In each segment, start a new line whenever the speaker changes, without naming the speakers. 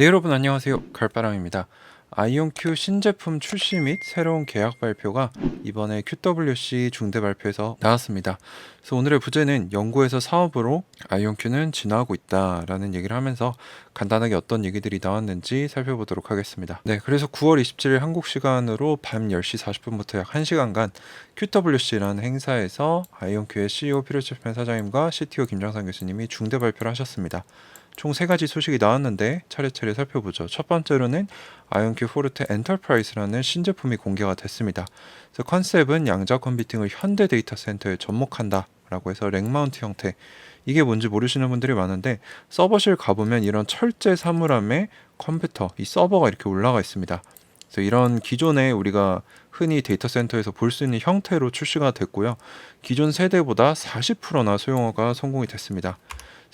네 여러분 안녕하세요. 갈바람입니다. 아이온큐 신제품 출시 및 새로운 계약 발표가 이번에 QWC 중대 발표에서 나왔습니다. 그래서 오늘의 부제는 연구에서 사업으로 아이온큐는 진화하고 있다라는 얘기를 하면서 간단하게 어떤 얘기들이 나왔는지 살펴보도록 하겠습니다. 네 그래서 9월 27일 한국 시간으로 밤 10시 40분부터 약 1시간간 QWC라는 행사에서 아이온큐의 CEO 피르츠펜 사장님과 CTO 김정상 교수님이 중대 발표를 하셨습니다 총 세 가지 소식이 나왔는데 차례차례 살펴보죠. 첫 번째로는 아이온큐 포르테 엔터프라이즈라는 신제품이 공개가 됐습니다. 그래서 컨셉은 양자 컴퓨팅을 현대 데이터 센터에 접목한다 라고 해서 렉마운트 형태. 이게 뭔지 모르시는 분들이 많은데 서버실 가보면 이런 철제 사물함에 컴퓨터, 이 서버가 이렇게 올라가 있습니다. 그래서 이런 기존에 우리가 흔히 데이터 센터에서 볼 수 있는 형태로 출시가 됐고요. 기존 세대보다 40%나 소형화가 성공이 됐습니다.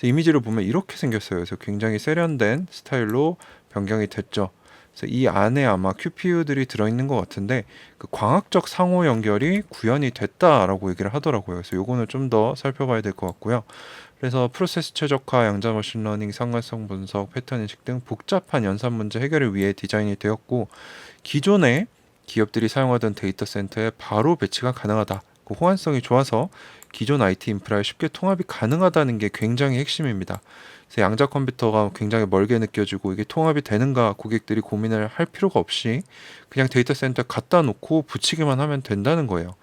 이미지를 보면 이렇게 생겼어요. 그래서 굉장히 세련된 스타일로 변경이 됐죠. 그래서 이 안에 아마 QPU들이 들어있는 것 같은데 그 광학적 상호 연결이 구현이 됐다라고 얘기를 하더라고요. 그래서 요거는 좀 더 살펴봐야 될 것 같고요. 그래서 프로세스 최적화, 양자 머신러닝, 상관성 분석, 패턴 인식 등 복잡한 연산 문제 해결을 위해 디자인이 되었고 기존에 기업들이 사용하던 데이터 센터에 바로 배치가 가능하다. 그 호환성이 좋아서 기존 IT 인프라에 쉽게 통합이 가능하다는 게 굉장히 핵심입니다. 그래서 양자 컴퓨터가 굉장히 멀게 느껴지고 이게 통합이 되는가 고객들이 고민을 할 필요가 없이 그냥 데이터 센터에 갖다 놓고 붙이기만 하면 된다는 거예요.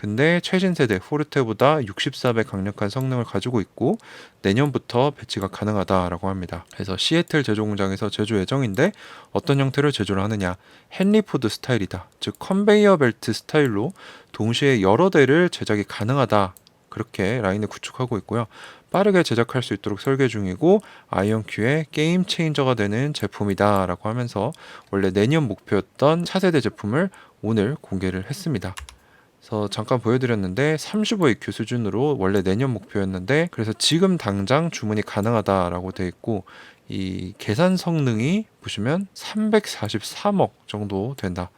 근데 최신 세대 포르테보다 64배 강력한 성능을 가지고 있고 내년부터 배치가 가능하다라고 합니다. 그래서 시애틀 제조 공장에서 제조 예정인데 어떤 형태로 제조를 하느냐? 헨리 포드 스타일이다. 즉 컨베이어 벨트 스타일로 동시에 여러 대를 제작이 가능하다. 그렇게 라인을 구축하고 있고요. 빠르게 제작할 수 있도록 설계 중이고 아이온큐의 게임 체인저가 되는 제품이다라고 하면서 원래 내년 목표였던 차세대 제품을 오늘 공개를 했습니다. 그래서 잠깐 보여드렸는데 35EQ 수준으로 원래 내년 목표였는데 그래서 지금 당장 주문이 가능하다라고 돼 있고 이 계산 성능이 보시면 343억 정도 된다.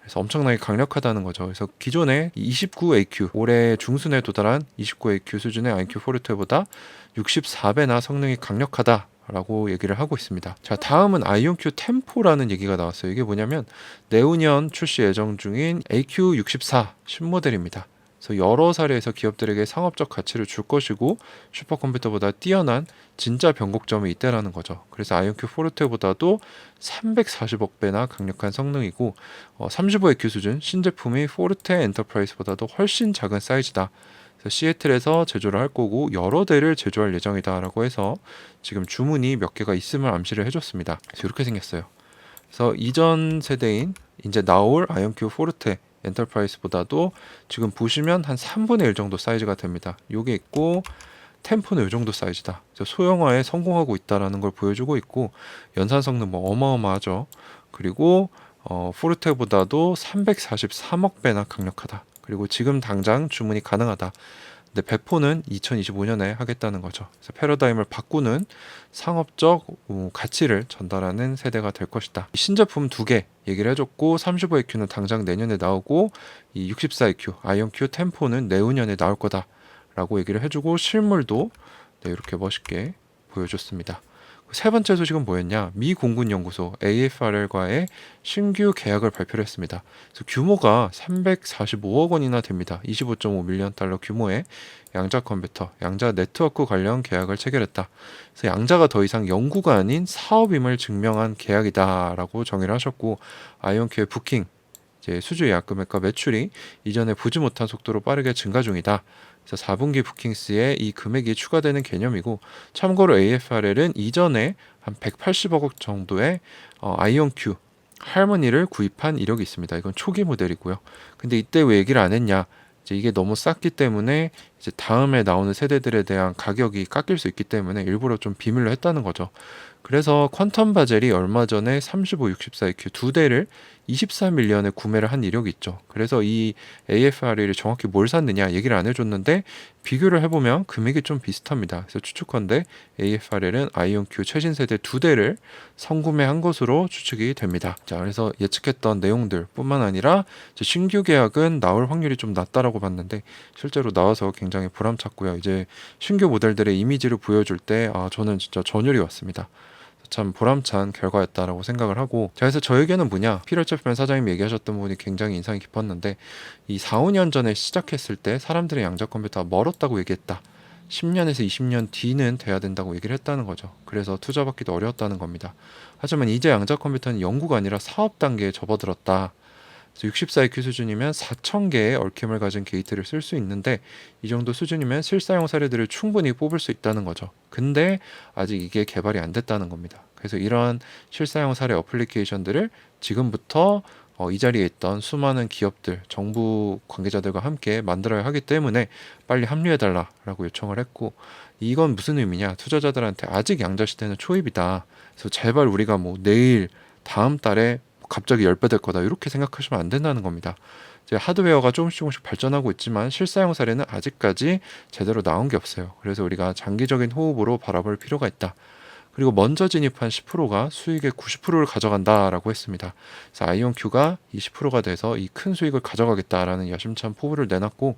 그래서 엄청나게 강력하다는 거죠. 그래서 기존의 29AQ 올해 중순에 도달한 29AQ 수준의 IQ 포르테보다 64배나 성능이 강력하다. 라고 얘기를 하고 있습니다. 자, 다음은 아이온큐 템포라는 얘기가 나왔어요. 이게 뭐냐면 내후년 출시 예정 중인 AQ64 신모델입니다. 그래서 여러 사례에서 기업들에게 상업적 가치를 줄 것이고 슈퍼컴퓨터보다 뛰어난 진짜 변곡점이 있다라는 거죠. 그래서 아이온큐 포르테보다도 340억 배나 강력한 성능이고 어, 35EQ 수준 신제품이 포르테 엔터프라이즈보다도 훨씬 작은 사이즈다. 시애틀에서 제조를 할 거고 여러 대를 제조할 예정이다라고 해서 지금 주문이 몇 개가 있음을 암시를 해줬습니다. 그래서 이렇게 생겼어요. 그래서 이전 세대인 이제 나올 아이온큐 포르테 엔터프라이즈보다도 지금 보시면 한 3분의 1 정도 사이즈가 됩니다. 요게 있고 템포는 이 정도 사이즈다. 소형화에 성공하고 있다라는 걸 보여주고 있고 연산 성능 뭐 어마어마하죠. 그리고 어, 포르테보다도 343억 배나 강력하다. 그리고 지금 당장 주문이 가능하다. 근데 배포는 2025년에 하겠다는 거죠. 그래서 패러다임을 바꾸는 상업적 어, 가치를 전달하는 세대가 될 것이다. 신제품 두 개 얘기를 해줬고 35EQ는 당장 내년에 나오고 이 64EQ 아이온큐 템포는 내후년에 나올 거다라고 얘기를 해주고 실물도 네, 이렇게 멋있게 보여줬습니다. 세 번째 소식은 뭐였냐? 미 공군 연구소 AFRL과의 신규 계약을 발표를 했습니다. 그래서 규모가 345억 원이나 됩니다. 25.5 밀리언 달러 규모의 양자 컴퓨터, 양자 네트워크 관련 계약을 체결했다. 그래서 양자가 더 이상 연구가 아닌 사업임을 증명한 계약이다라고 정의를 하셨고 아이온큐의 부킹 이제 수주 예약 금액과 매출이 이전에 보지 못한 속도로 빠르게 증가 중이다. 그래서 4분기 부킹스에 이 금액이 추가되는 개념이고 참고로 AFRL은 이전에 한 180억 정도의 어, 아이온큐 할머니를 구입한 이력이 있습니다. 이건 초기 모델이고요. 근데 이때 왜 얘기를 안 했냐? 이제 이게 너무 쌌기 때문에 이제 다음에 나오는 세대들에 대한 가격이 깎일 수 있기 때문에 일부러 좀 비밀로 했다는 거죠. 그래서 퀀텀 바젤이 얼마 전에 35, 64EQ 두 대를 24밀리언에 구매를 한 이력이 있죠. 그래서 이 AFRL이 정확히 뭘 샀느냐 얘기를 안 해줬는데 비교를 해보면 금액이 좀 비슷합니다. 그래서 추측컨대 AFRL은 아이온Q 최신 세대 두 대를 선구매한 것으로 추측이 됩니다. 자, 그래서 예측했던 내용들뿐만 아니라 신규 계약은 나올 확률이 좀 낮다라고 봤는데 실제로 나와서 굉장히 보람찼고요. 이제 신규 모델들의 이미지를 보여줄 때 아, 저는 진짜 전율이 왔습니다. 참 보람찬 결과였다라고 생각을 하고 자 그래서 저에게는 뭐냐 피럴체프맨 사장님이 얘기하셨던 부분이 굉장히 인상이 깊었는데 이 4, 5년 전에 시작했을 때 사람들의 양자 컴퓨터가 멀었다고 얘기했다. 10년에서 20년 뒤는 돼야 된다고 얘기를 했다는 거죠. 그래서 투자받기도 어려웠다는 겁니다. 하지만 이제 양자 컴퓨터는 연구가 아니라 사업 단계에 접어들었다. 그래서 64IQ 수준이면 4,000개의 얽힘을 가진 게이트를 쓸 수 있는데 이 정도 수준이면 실사용 사례들을 충분히 뽑을 수 있다는 거죠. 근데 아직 이게 개발이 안 됐다는 겁니다. 그래서 이러한 실사용 사례 어플리케이션들을 지금부터 어, 이 자리에 있던 수많은 기업들, 정부 관계자들과 함께 만들어야 하기 때문에 빨리 합류해달라라고 요청을 했고 이건 무슨 의미냐? 투자자들한테 아직 양자 시대는 초입이다. 그래서 제발 우리가 뭐 내일, 다음 달에 갑자기 10배 될 거다 이렇게 생각하시면 안 된다는 겁니다. 이제 하드웨어가 조금씩 조금씩 발전하고 있지만 실사용 사례는 아직까지 제대로 나온 게 없어요. 그래서 우리가 장기적인 호흡으로 바라볼 필요가 있다. 그리고 먼저 진입한 10%가 수익의 90%를 가져간다라고 했습니다. 그래서 아이온큐가 20%가 돼서 이 큰 수익을 가져가겠다라는 야심찬 포부를 내놨고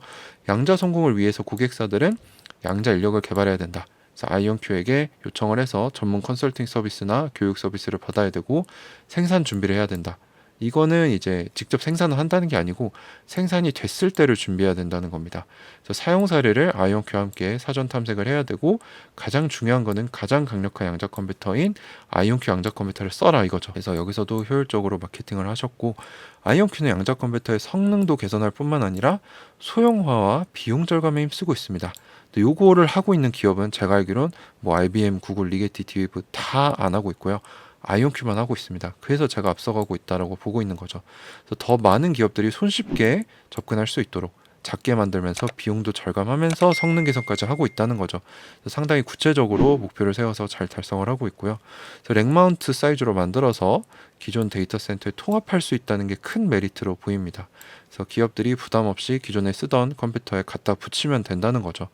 양자 성공을 위해서 고객사들은 양자 인력을 개발해야 된다. 그래서 아이온큐에게 요청을 해서 전문 컨설팅 서비스나 교육 서비스를 받아야 되고 생산 준비를 해야 된다. 이거는 이제 직접 생산을 한다는 게 아니고 생산이 됐을 때를 준비해야 된다는 겁니다. 그래서 사용 사례를 아이온큐와 함께 사전 탐색을 해야 되고 가장 중요한 거는 가장 강력한 양자 컴퓨터인 아이온큐 양자 컴퓨터를 써라 이거죠. 그래서 여기서도 효율적으로 마케팅을 하셨고 아이온큐는 양자 컴퓨터의 성능도 개선할 뿐만 아니라 소형화와 비용 절감에 힘쓰고 있습니다. 요거를 하고 있는 기업은 제가 알기론 뭐 IBM, 구글, 리게티, 디웨이브 다 안 하고 있고요. 아이온큐만 하고 있습니다. 그래서 제가 앞서가고 있다라고 보고 있는 거죠. 그래서 더 많은 기업들이 손쉽게 접근할 수 있도록 작게 만들면서 비용도 절감하면서 성능 개선까지 하고 있다는 거죠. 상당히 구체적으로 목표를 세워서 잘 달성을 하고 있고요. 그래서 렉마운트 사이즈로 만들어서 기존 데이터 센터에 통합할 수 있다는 게 큰 메리트로 보입니다. 그래서 기업들이 부담 없이 기존에 쓰던 컴퓨터에 갖다 붙이면 된다는 거죠.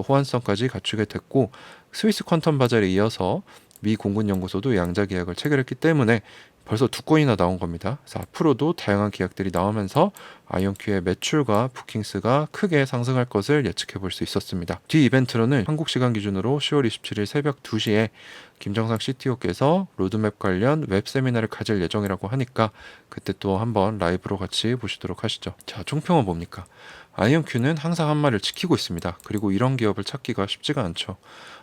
호환성까지 갖추게 됐고 스위스 퀀텀 바젤에 이어서 미 공군 연구소도 양자 계약을 체결했기 때문에 벌써 두 건이나 나온 겁니다. 그래서 앞으로도 다양한 계약들이 나오면서 아이온큐의 매출과 부킹스가 크게 상승할 것을 예측해 볼 수 있었습니다. 뒤 이벤트로는 한국 시간 기준으로 10월 27일 새벽 2시에 김정상 CTO께서 로드맵 관련 웹 세미나를 가질 예정이라고 하니까 그때 또 한번 라이브로 같이 보시도록 하시죠. 자, 총평은 뭡니까? 아이온큐는 항상 한 말을 지키고 있습니다. 그리고 이런 기업을 찾기가 쉽지가 않죠.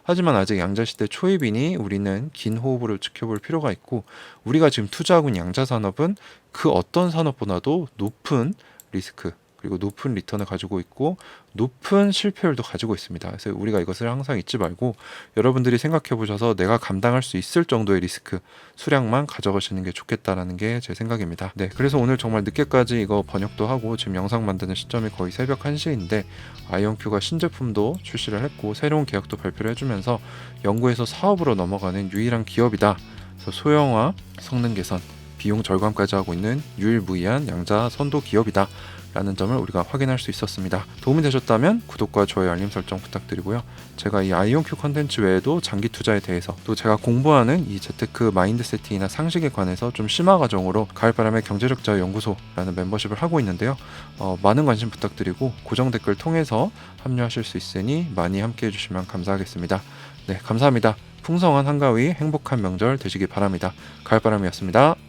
하지만 아직 양자시대 초입이니 우리는 긴 호흡으로 지켜볼 필요가 있고 우리가 지금 투자하고 있는 양자 산업은 그 어떤 산업보다도 높은 리스크 그리고 높은 리턴을 가지고 있고 높은 실패율도 가지고 있습니다. 그래서 우리가 이것을 항상 잊지 말고 여러분들이 생각해 보셔서 내가 감당할 수 있을 정도의 리스크 수량만 가져가시는 게 좋겠다라는 게 제 생각입니다. 네, 그래서 오늘 정말 늦게까지 이거 번역도 하고 지금 영상 만드는 시점이 거의 새벽 1시인데 아이온큐가 신제품도 출시를 했고 새로운 계약도 발표를 해주면서 연구에서 사업으로 넘어가는 유일한 기업이다. 그래서 소형화, 성능 개선, 비용 절감까지 하고 있는 유일무이한 양자 선도 기업이다. 라는 점을 우리가 확인할 수 있었습니다. 도움이 되셨다면 구독과 좋아요, 알림 설정 부탁드리고요. 제가 이 아이온큐 컨텐츠 외에도 장기 투자에 대해서 또 제가 공부하는 이 재테크 마인드 세팅이나 상식에 관해서 좀 심화 과정으로 가을바람의 경제력 자유 연구소라는 멤버십을 하고 있는데요. 어, 많은 관심 부탁드리고 고정 댓글 통해서 합류하실 수 있으니 많이 함께 해주시면 감사하겠습니다. 네, 감사합니다. 풍성한 한가위 행복한 명절 되시기 바랍니다. 가을바람이었습니다.